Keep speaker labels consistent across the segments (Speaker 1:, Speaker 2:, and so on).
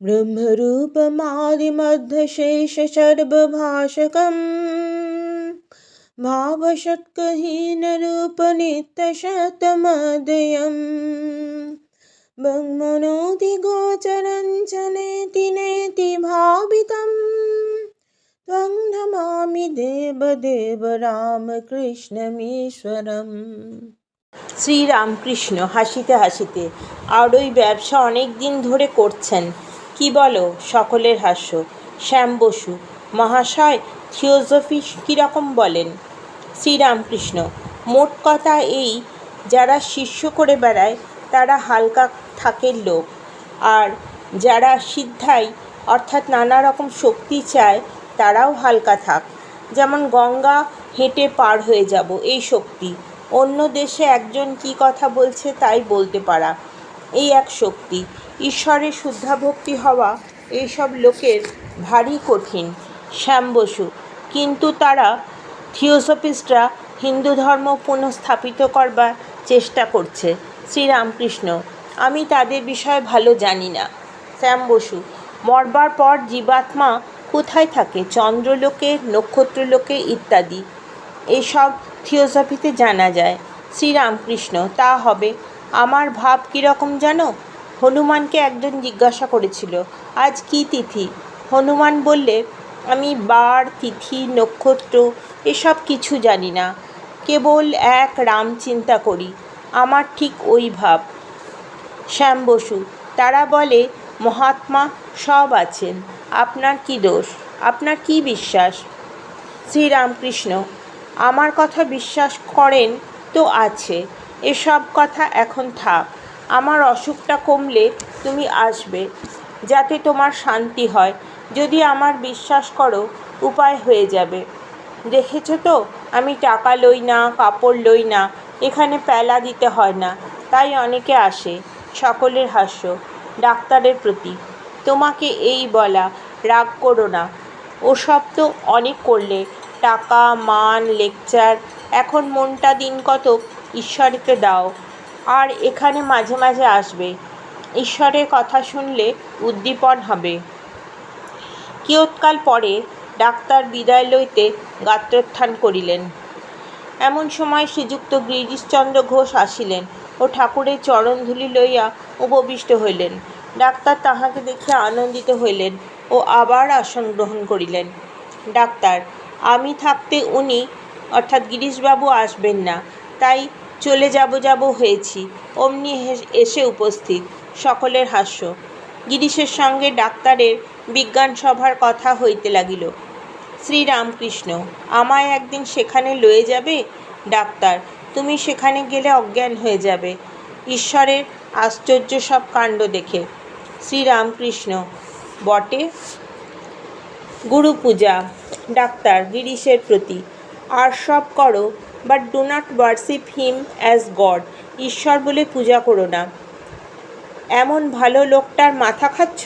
Speaker 1: ब्रह्मरूपमादिमध्यशेषसर्वभाषकम् भावषट्कहीनरूपनित्यशतमदयम् ब्रह्मणोऽधिगोचरञ्च नेति नेति भावितम् त्वं नमामि देवदेव রামকৃষ্ণমীশ্বরম শ্রীরামকৃষ্ণ হাসিতে হাসিতে আর ওই ব্যবসা অনেক দিন ধরে করছেন কি বলো সকলের হাস্য? শ্যাম বসু, মহাশয় থিওজফি কীরকম বলেন? শ্রীরামকৃষ্ণ, মোট কথা এই, যারা শিষ্য করে বেড়ায়, তারা হালকা থাকের লোক। আর যারা সিদ্ধাই, অর্থাৎ নানা রকম শক্তি চায়, তারাও হালকা থাক। যেমন গঙ্গা হেঁটে পার হয়ে যাব, এই শক্তি। অন্য দেশে একজন কি কথা বলছে তাই বলতে পারা। এই এক শক্তি। ঈশ্বরের শুদ্ধাভক্তি হওয়া এইসব লোকের ভারী কঠিন শ্যাম বসু কিন্তু তারা থিওসফিস্টরা হিন্দু ধর্ম পুনঃস্থাপিত করবার চেষ্টা করছে। শ্রীরামকৃষ্ণ, আমি তাদের বিষয়ে ভালো জানি না। শ্যাম বসু মরবার পর জীবাত্মা কোথায় থাকে? চন্দ্রলোকে, নক্ষত্রলোকে ইত্যাদি। এসব থিওসফিতে জানা যায়। শ্রীরামকৃষ্ণ, তা হবে আমার ভাব কীরকম জানো? হনুমানকে একজন জিজ্ঞাসা করেছিল, আজ কী তিথি? হনুমান বললে, আমি বার, তিথি, নক্ষত্র, এসব কিছু জানি না, কেবল এক রাম চিন্তা করি, আমার ঠিক ওই ভাব। শ্যাম বসু, তারা বলে, মহাত্মা সব আছেন, আপনার কি দোষ? আপনার কি বিশ্বাস? শ্রীরামকৃষ্ণ, আমার কথা বিশ্বাস করেন তো আছে, এসব কথা এখন থাক। আমার অসুখটা কমলে তুমি আসবে, যাতে তোমার শান্তি হয়। যদি আমার বিশ্বাস করো, উপায় হয়ে যাবে। দেখেছ তো, আমি টাকা লই না, কাপড় লই না, এখানে প্যালা দিতে হয় না, তাই অনেকে আসে, সকলের হাস্য, ডাক্তারের প্রতি। তোমাকে এই বলা, রাগ করো না। ওসব তো অনেক করলে, টাকা, মান, লেকচার, এখন মনটা দিন কত ঈশ্বরকে দাও। আর এখানে মাঝে মাঝে আসবে। ঈশ্বরের কথা শুনলে উদ্দীপন হবে। কিয়ৎকাল পরে ডাক্তার বিদায় লইতে গাত্রোত্থান করিলেন। এমন সময় শ্রীযুক্ত গিরিশচন্দ্র ঘোষ আসিলেন ও ঠাকুরের চরণধূলি লইয়া উপবিষ্ট হইলেন। ডাক্তার তাহাকে দেখিয়া আনন্দিত হইলেন ও আবার আসন গ্রহণ করিলেন। ডাক্তার, আমি থাকতে উনি, অর্থাৎ গিরিশবাবু, আসবেন না। তাই চলে যাব যাব হয়েছি। অমনি এসে উপস্থিত। সকলের হাস্য। গিরিশের সঙ্গে ডাক্তারের বিজ্ঞান সভার কথা হইতে লাগিল। শ্রীরামকৃষ্ণ, আমায় একদিন সেখানে লয়ে যাবে? ডাক্তার, তুমি সেখানে গেলে অজ্ঞান হয়ে যাবে। ঈশ্বরের আশ্চর্য সব কাণ্ড দেখে। শ্রীরামকৃষ্ণ, বটে? গুরু পূজা ডাক্তার, গিরিশের প্রতি। আর সব করো but do not worship him as God. ঈশ্বর বলে পূজা করো না। এমন ভালো লোকটার মাথা খাচ্ছ?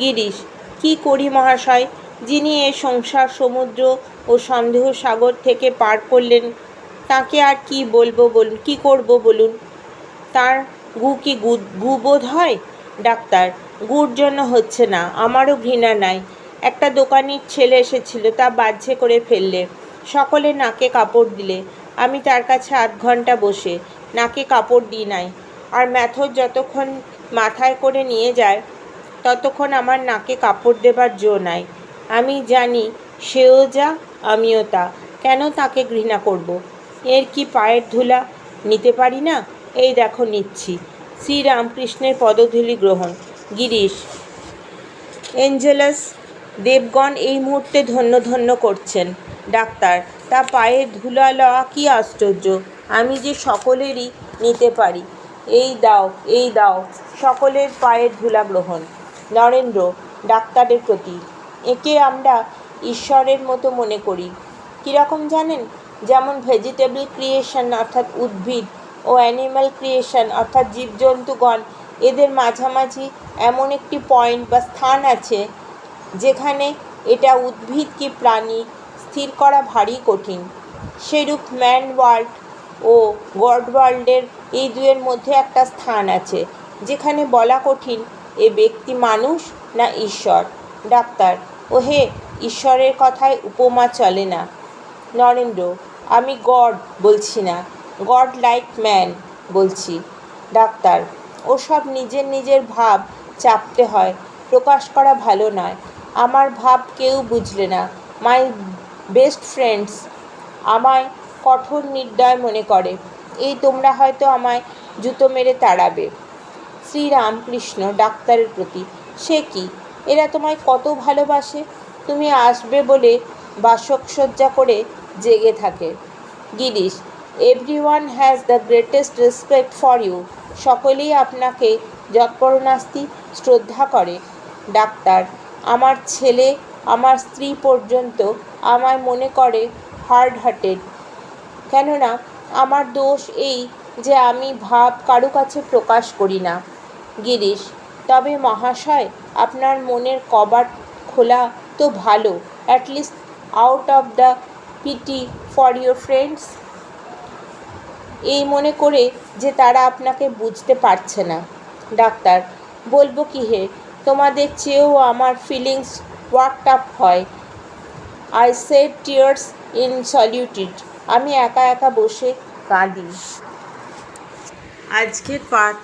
Speaker 1: গিরিশ, কি করি মহাশয়? যিনি এ সংসার, সমুদ্র ও সন্দেহ সাগর থেকে পার করলেন, তাকে আর কি বলব বলুন, কি করব বলুন? তার গু কি গু বোধ হয়? ডাক্তার গুর জন্য হচ্ছে না, আমারও ঘৃণা নাই। একটা দোকানির ছেলে এসেছিল, তা বাহ্যে করে ফেললে। সকলে নাকে কাপড় দিলে। আমি তার কাছে আধ ঘণ্টা বসে, নাকে কাপড় দিই নাই। আর ম্যাথর যতক্ষণ মাথায় করে নিয়ে যায়, ততক্ষণ আমার নাকে কাপড় দেবার জো নাই। আমি জানি সেও যা, আমিও তা। কেন তাকে ঘৃণা করব। এর কি পায়ের ধুলা? নিতে পারি না? এই দেখো নিচ্ছি। শ্রীরামকৃষ্ণের পদধূলি গ্রহণ। গিরিশ, এঞ্জেলাস, দেবগণ এই মুহূর্তে ধন্য ধন্য করছেন। ডাক্তার তা পায়ে ধুলা লওয়া কী আশ্চর্য? আমি যে সকলেরই নিতে পারি। এই দাও এই দাও, সকলের পায়ের ধুলা গ্রহণ। নরেন্দ্র, ডাক্তারের প্রতি একে আমরা ঈশ্বরের মতো মনে করি। কীরকম জানেন? যেমন ভেজিটেবল ক্রিয়েশন অর্থাৎ উদ্ভিদ ও অ্যানিম্যাল ক্রিয়েশন অর্থাৎ জীবজন্তুগণ, এদের মাঝামাঝি এমন একটি পয়েন্ট বা স্থান আছে যেখানে এটা উদ্ভিদ কি প্রাণী স্থির করা ভারী কঠিন। সেরূপ ম্যান ওয়ার্ল্ড ও গড ওয়ার্ল্ডের এই দুয়ের মধ্যে একটা স্থান আছে, যেখানে বলা কঠিন, এ ব্যক্তি মানুষ না ঈশ্বর? ডাক্তার, ওহে, ঈশ্বরের কথায় উপমা চলে না। নরেন্দ্র, আমি গড বলছি না, গড লাইক ম্যান বলছি। ডাক্তার, ওসব নিজের নিজের ভাব চাপতে হয়, প্রকাশ করা ভালো নয়। আমার ভাব কেউ বুঝলে না, মাই বেস্ট ফ্রেন্ডস আমায় কঠোর নির্দয় মনে করে। এই তোমরা হয়তো আমায় জুতো মেরে তাড়াবে। শ্রীরামকৃষ্ণ ডাক্তারের প্রতি, সে কি? এরা তোমায় কত ভালোবাসে? তুমি আসবে বলে বাসকসজ্জা করে জেগে থাকে। Girish everyone has the greatest respect for you সকলেই আপনাকে যৎপরণাস্তি শ্রদ্ধা করে। ডাক্তার, আমার ছেলে আমার স্ত্রী পর্যন্ত আমায় মনে করে হার্ড হার্টেড কেননা, আমার দোষ এই যে আমি ভাব কারও কাছে প্রকাশ করি না। গিরিশ, তবে মহাশয়, আপনার মনের কবাট খোলা তো ভালো at least out of the pity for your friends এই মনে করে যে তারা আপনাকে বুঝতে পারছে না। ডাক্তার, বলব কি হে, তোমাদের চেয়েও আমার ফিলিংস ওয়ার্কড আপ হয়? I said tears in saluted আমি একা একা বসে কাঁদি। আজকের পাঠ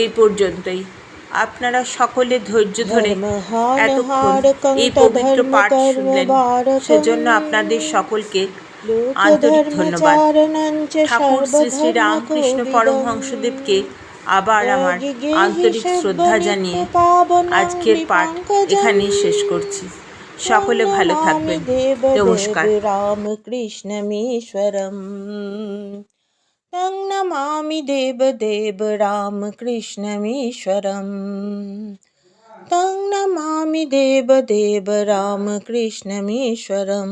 Speaker 1: এই পর্যন্তই। আপনারা সকলে ধৈর্য ধরে এতক্ষণ এই পবিত্র পাঠ শুনলেন। সেজন্য আপনাদের সকলকে আন্তরিক ধন্যবাদ। ঠাকুর শ্রী শ্রী রামকৃষ্ণ পরমহংসদেবকে আবার আমার আন্তরিক শ্রদ্ধা জানিয়ে আজকের পাঠ এখানেই শেষ করছি। সকলে ভালো থাকবেন। নমস্কার।
Speaker 2: রামকৃষ্ণমীশ্বরম তং নমামি দেব দেব রামকৃষ্ণমীশ্বরম তং নমামি দেব দেব রামকৃষ্ণমীশ্বরম